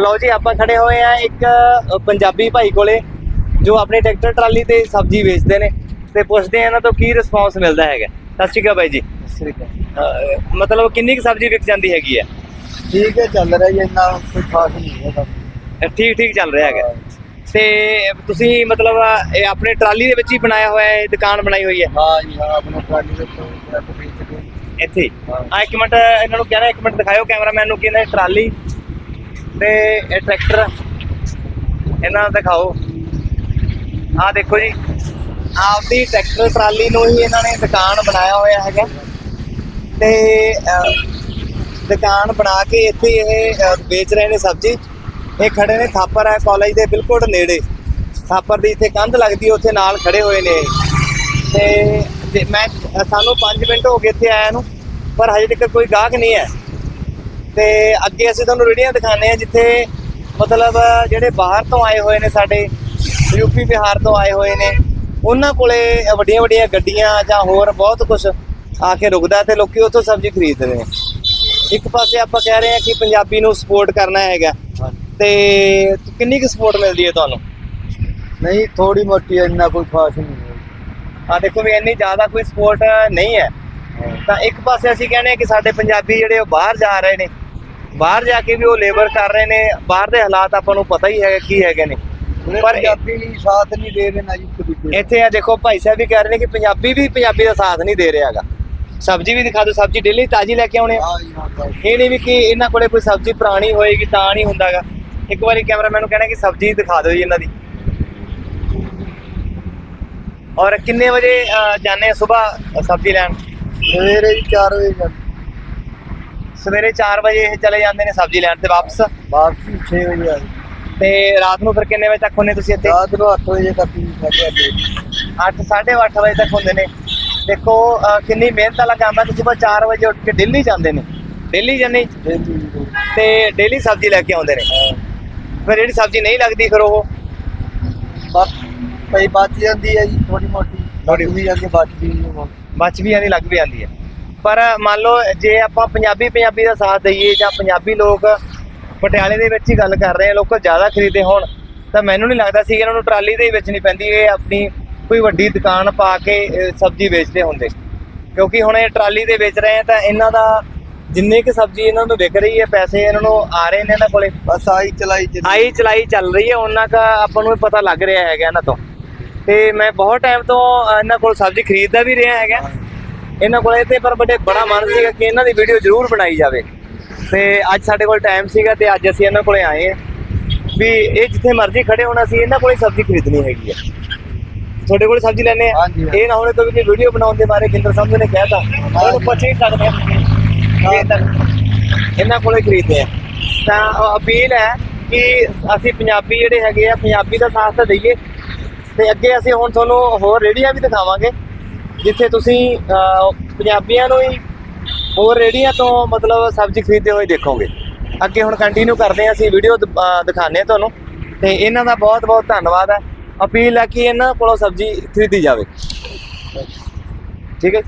ਲਓ ਜੀ ਆਪਾਂ ਖੜੇ ਹੋਏ ਆ ਇੱਕ ਪੰਜਾਬੀ ਭਾਈ ਕੋਲੇ ਜੋ ਆਪਣੇ ਟਰੈਕਟਰ ਟਰਾਲੀ ਤੇ ਸਬਜ਼ੀ ਵੇਚਦੇ ਨੇ ਤੇ ਪੁੱਛਦੇ ਆ ਇਹਨਾਂ ਤੋਂ ਕੀ ਰਿਸਪੌਂਸ ਮਿਲਦਾ ਹੈਗਾ। ਸਤਿ ਸ਼੍ਰੀ ਅਕਾਲ ਬਾਈ ਜੀ। ਮਤਲਬ ਕਿੰਨੀ ਕੁ ਸਬਜ਼ੀ ਵਿਕ ਜਾਂਦੀ ਹੈਗੀ ਹੈ ਠੀਕ ਹੈ ਚੱਲ ਰਿਹਾ ਜੀ ਇੰਨਾ ਕੋਈ ਖਾਸ ਨਹੀਂ ਹੈ ਕੰਮ ਠੀਕ ਠੀਕ ਚੱਲ ਰਿਹਾ ਹੈਗਾ। ਤੇ ਤੁਸੀਂ ਮਤਲਬ ਇਹ ਆਪਣੇ ਟਰਾਲੀ ਦੇ ਵਿੱਚ ਹੀ ਬਣਾਇਆ ਹੋਇਆ ਹੈ ਦੁਕਾਨ ਬਣਾਈ ਹੋਈ ਹੈ? ਹਾਂ ਜੀ ਹਾਂ ਆਪਣਾ ਟਰਾਲੀ ਦੇ ਤੋਂ। ਇੱਥੇ ਹੀ? ਹਾਂ। ਆ ਇੱਕ ਮਿੰਟ ਇਹਨਾਂ ਨੂੰ ਕਹਿਣਾ ਇੱਕ ਮਿੰਟ ਦਿਖਾਇਓ ਕੈਮਰਾਮੈਨ ਨੂੰ ਕਿ ਇਹਨਾਂ ਦੀ ਟਰਾਲੀ ਤੇ ਇਹ ਟਰੈਕਟਰ ਇਹਨਾਂ ਨੂੰ ਦਿਖਾਓ। ਆਹ ਦੇਖੋ ਜੀ, ਆਪਦੀ ਟਰੈਕਟਰ ਟਰਾਲੀ ਨੂੰ ਹੀ ਇਹਨਾਂ ਨੇ ਦੁਕਾਨ ਬਣਾਇਆ ਹੋਇਆ ਹੈਗਾ। ਤੇ ਦੁਕਾਨ ਬਣਾ ਕੇ ਇੱਥੇ ਇਹ ਵੇਚ ਰਹੇ ਨੇ ਸਬਜ਼ੀ। ਇਹ ਖੜੇ ਨੇ ਥਾਪਰ ਹੈ ਕਾਲਜ ਦੇ, ਬਿਲਕੁਲ ਨੇੜੇ। ਥਾਪਰ ਦੀ ਇੱਥੇ ਕੰਧ ਲੱਗਦੀ ਉੱਥੇ ਨਾਲ ਖੜੇ ਹੋਏ ਨੇ ਇਹ। ਤੇ ਮੈਂ ਸਾਨੂੰ 5 ਮਿੰਟ ਹੋ ਗਏ ਇੱਥੇ ਆਇਆ ਨੂੰ, ਪਰ ਹਜੇ ਤੱਕ ਕੋਈ ਗਾਹਕ ਨਹੀਂ ਹੈ। ਤੇ ਅੱਗੇ ਅਸੀਂ ਤੁਹਾਨੂੰ ਰੇੜੀਆਂ ਦਿਖਾਣੇ ਆ ਜਿੱਥੇ ਮਤਲਬ ਜਿਹੜੇ ਬਾਹਰ ਤੋਂ ਆਏ ਹੋਏ ਨੇ ਸਾਡੇ ਯੂਪੀ ਬਿਹਾਰ ਤੋਂ ਆਏ ਹੋਏ ਨੇ ਉਹਨਾਂ ਕੋਲੇ ਵੱਡੀਆਂ ਵੱਡੀਆਂ ਗੱਡੀਆਂ ਜਾਂ ਹੋਰ ਬਹੁਤ ਕੁਝ ਆ ਕੇ ਰੁਕਦਾ ਤੇ ਲੋਕੀ ਉੱਥੋਂ ਸਬਜ਼ੀ ਖਰੀਦਦੇ ਨੇ। ਇੱਕ ਪਾਸੇ ਆਪਾਂ ਕਹਿ ਰਹੇ ਹਾਂ ਕਿ ਪੰਜਾਬੀ ਨੂੰ ਸਪੋਰਟ ਕਰਨਾ ਹੈਗਾ। ਤੇ ਕਿੰਨੀ ਕੁ ਸਪੋਰਟ ਮਿਲਦੀ ਹੈ ਤੁਹਾਨੂੰ? ਨਹੀਂ ਥੋੜੀ ਮੋਟੀ ਇੰਨਾ ਕੋਈ ਖਾਸ ਨਹੀਂ ਆ ਦੇਖੋ ਵੀ ਇੰਨੀ ਜ਼ਿਆਦਾ ਕੋਈ ਸਪੋਰਟ ਨਹੀਂ ਹੈ। ਤਾਂ ਇੱਕ ਪਾਸੇ ਅਸੀਂ ਕਹਿੰਦੇ ਕਿ ਸਾਡੇ ਪੰਜਾਬੀ ਜਿਹੜੇ ਉਹ ਬਾਹਰ ਜਾ ਰਹੇ ਨੇ ਬਾਹਰ ਜਾ ਕੇ ਵੀ ਉਹ ਲੇਬਰ ਕਰ ਰਹੇ ਨੇ ਬਾਹਰ ਦੇ ਹਾਲਾਤ ਆਪਾਂ ਨੂੰ ਪਤਾ ਹੀ ਹੈ ਕੀ ਹੈਗੇ ਨੇ। ਪਰ ਪੰਜਾਬੀ ਸਾਥ ਨਹੀਂ ਦੇ ਰਹੇ ਨਾ ਜੀ ਇੱਕ ਦੂਜੇ ਇੱਥੇ ਆ ਦੇਖੋ ਭਾਈ ਸਾਹਿਬ ਵੀ ਕਹਿ ਰਹੇ ਨੇ ਕਿ ਪੰਜਾਬੀ ਵੀ ਪੰਜਾਬੀ ਦਾ ਸਾਥ ਨਹੀਂ ਦੇ ਰਿਹਾ ਹੈਗਾ। ਸਬਜ਼ੀ ਵੀ ਦਿਖਾ ਦਿਓ ਸਬਜ਼ੀ ਡੇਲੀ ਤਾਜ਼ੀ ਲੈ ਕੇ ਆਉਣੇ ਆ। ਇਹ ਨਹੀਂ ਵੀ ਕਿ ਇਹਨਾਂ ਕੋਲੇ ਕੋਈ ਸਬਜ਼ੀ ਪੁਰਾਣੀ ਹੋਏਗੀ ਤਾਂ ਨਹੀਂ ਹੁੰਦਾਗਾ ਇੱਕ ਵਾਰੀ ਕੈਮਰਾਮੈਨ ਨੂੰ ਕਹਿਣਾ ਕਿ ਸਬਜ਼ੀ ਦਿਖਾ ਦਿਓ ਜੀ ਇਹਨਾਂ ਦੀ। ਔਰ ਕਿੰਨੇ ਵਜੇ ਜਾਂਦੇ ਆ ਸਵੇਰ ਸਬਜ਼ੀ ਲੈਣ? ਸਵੇਰੇ ਜੀ 4 ਵਜੇ ਜਾਂਦੇ। ਸਵੇਰੇ 4 ਵਜੇ ਇਹ ਚਲੇ ਜਾਂਦੇ ਨੇ ਸਬਜ਼ੀ ਲੈਣ ਤੇ ਵਾਪਸ। ਵਾਪਸੀ 6 ਵਜੇ ਆਏ ਤੇ ਰਾਤ ਨੂੰ ਫਿਰ ਕਿੰਨੇ ਵਜੇ ਤੱਕ ਹੁੰਨੇ ਤੁਸੀਂ ਇੱਥੇ? ਰਾਤ ਨੂੰ 8 ਵਜੇ ਤੱਕ ਹੀ ਸਾਡੇ ਆਏ 8 8:30 ਵਜੇ ਤੱਕ ਹੁੰਦੇ ਨੇ। ਦੇਖੋ ਅਹ, ਕਿੰਨੀ ਮਿਹਨਤ ਵਾਲਾ ਕੰਮ ਹੈ ਤੁਸੀਂ ਬਸ 4 ਵਜੇ ਉੱਠ ਕੇ ਡੇਲੀ ਜਾਂਦੇ ਨੇ। ਡੇਲੀ ਜਾਂਦੇ? ਤੇ ਡੇਲੀ ਸਬਜ਼ੀ ਲੈ ਕੇ ਆਉਂਦੇ ਨੇ। ਫਿਰ ਜਿਹੜੀ ਸਬਜ਼ੀ ਨਹੀਂ ਲੱਗਦੀ ਫਿਰ ਉਹ? ਬਸ ਪਈ ਬਚ ਜਾਂਦੀ ਹੈ ਜੀ ਥੋੜੀ ਮੋਟੀ। ਥੋੜ੍ਹੀ- ਥੋੜੀ ਵੀ ਜਾਂਦੀ ਹੈ, ਬਚ ਵੀ ਨਹੀਂ ਹੈ। ਬਚ ਵੀ ਜਾਂਦੀ ਲੱਗ ਵੀ ਜਾਂਦੀ ਹੈ। ਪਰ ਮੰਨ ਲਓ ਜੇ ਆਪਾਂ ਪੰਜਾਬੀ ਪੰਜਾਬੀ ਦਾ ਸਾਥ ਦਈਏ ਜਾਂ ਪੰਜਾਬੀ ਲੋਕ ਪਟਿਆਲੇ ਦੇ ਵਿੱਚ ਹੀ ਗੱਲ ਕਰ ਰਹੇ ਆ ਲੋਕ ਜ਼ਿਆਦਾ ਖਰੀਦੇ ਹੋਣ ਤਾਂ ਮੈਨੂੰ ਨਹੀਂ ਲੱਗਦਾ ਸੀ ਕਿ ਇਹਨਾਂ ਨੂੰ ਟਰਾਲੀ ਦੇ ਵਿੱਚ ਨਹੀਂ ਪੈਂਦੀ ਇਹ ਆਪਣੀ ਕੋਈ ਵੱਡੀ ਦੁਕਾਨ ਪਾ ਕੇ ਸਬਜ਼ੀ ਵੇਚਦੇ ਹੁੰਦੇ। ਕਿਉਂਕਿ ਹੁਣ ਇਹ ਟਰਾਲੀ ਦੇ ਵੇਚ ਰਹੇ ਆ ਤਾਂ ਇਹਨਾਂ ਦਾ ਜਿੰਨੇ ਕਿ ਸਬਜ਼ੀ ਇਹਨਾਂ ਨੂੰ ਵਿਕ ਰਹੀ ਹੈ ਪੈਸੇ ਇਹਨਾਂ ਨੂੰ ਆ ਰਹੇ ਨੇ ਇਹਨਾਂ ਕੋਲੇ। ਬਸ ਆਈ ਚਲਾਈ ਚੱਲੀ। ਆਈ ਚਲਾਈ ਚੱਲ ਰਹੀ ਹੈ ਉਹਨਾਂ ਦਾ ਆਪਾਂ ਨੂੰ ਪਤਾ ਲੱਗ ਰਿਹਾ ਹੈਗਾ ਇਹਨਾਂ ਤੋਂ। ਤੇ ਮੈਂ ਬਹੁਤ ਟਾਈਮ ਤੋਂ ਇਹਨਾਂ ਕੋਲ ਸਬਜ਼ੀ ਖਰੀਦਦਾ ਵੀ ਰਿਹਾ ਹੈਗਾ। ਇਹਨਾਂ ਕੋਲੇ ਤੇ ਪਰ ਬੜੇ ਬੜਾ ਮਨ ਸੀਗਾ ਕਿ ਇਹਨਾਂ ਦੀ ਵੀਡੀਓ ਜ਼ਰੂਰ ਬਣਾਈ ਜਾਵੇ। ਤੇ ਅੱਜ ਸਾਡੇ ਕੋਲ ਟਾਈਮ ਸੀਗਾ ਤੇ ਅੱਜ ਅਸੀਂ ਇਹਨਾਂ ਕੋਲੇ ਆਏ ਹਾਂ ਵੀ ਇਹ ਜਿੱਥੇ ਮਰਜ਼ੀ ਖੜੇ ਹੋਣਾ ਸੀ ਇਹਨਾਂ ਕੋਲੇ ਸਬਜ਼ੀ ਖਰੀਦਣੀ ਹੈਗੀ ਹੈ ਤੁਹਾਡੇ ਕੋਲੇ ਸਬਜ਼ੀ ਲੈਣੇ ਆ। ਇਹ ਨਾ ਹੋਣੇ ਕੋਈ ਵੀਡੀਓ ਬਣਾਉਣ ਦੇ ਬਾਰੇ ਕਿੰਦਰ ਸਮਝ ਨੇ ਕਹਿਤਾ ਉਹਨੂੰ ਪੁੱਛ ਹੀ ਸਕਦੇ ਆ ਇਹ ਤਾਂ ਇਹਨਾਂ ਕੋਲੇ ਖਰੀਦਦੇ ਆ। ਤਾਂ ਅਪੀਲ ਹੈ ਕਿ ਅਸੀਂ ਪੰਜਾਬੀ ਜਿਹੜੇ ਹੈਗੇ ਆ ਪੰਜਾਬੀ ਦਾ ਸਾਥ ਤਾਂ ਦਈਏ। ਤੇ ਅੱਗੇ ਅਸੀਂ ਹੁਣ ਤੁਹਾਨੂੰ ਹੋਰ ਰੇੜੀਆਂ ਵੀ ਦਿਖਾਵਾਂਗੇ। ਜਿੱਥੇ ਤੁਸੀਂ ਪੰਜਾਬੀਆਂ ਨੂੰ ਹੀ ਹੋਰ ਰੇੜੀਆਂ ਤੋਂ ਮਤਲਬ ਸਬਜ਼ੀ ਖਰੀਦਦੇ ਹੋਏ ਦੇਖੋਗੇ। ਅੱਗੇ ਹੁਣ ਕੰਟੀਨਿਊ ਕਰਦੇ ਹਾਂ, ਅਸੀਂ ਵੀਡੀਓ ਦਿਖਾਣੇ ਤੁਹਾਨੂੰ। ਤੇ ਇਹਨਾਂ ਦਾ ਬਹੁਤ ਬਹੁਤ ਧੰਨਵਾਦ ਹੈ। ਅਪੀਲ ਹੈ ਕਿ ਇਹਨਾਂ ਕੋਲੋਂ ਸਬਜ਼ੀ ਖਰੀਦੀ ਜਾਵੇ। ਠੀਕ ਹੈ